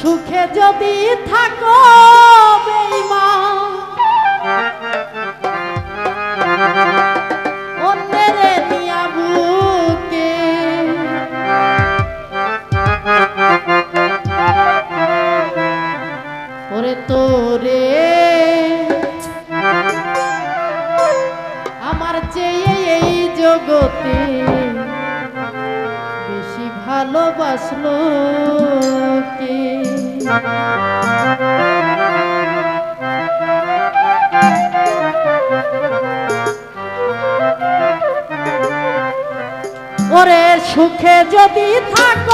সুখে যদি থাকো বেঈমান। ওরে সুখে যদি থাকো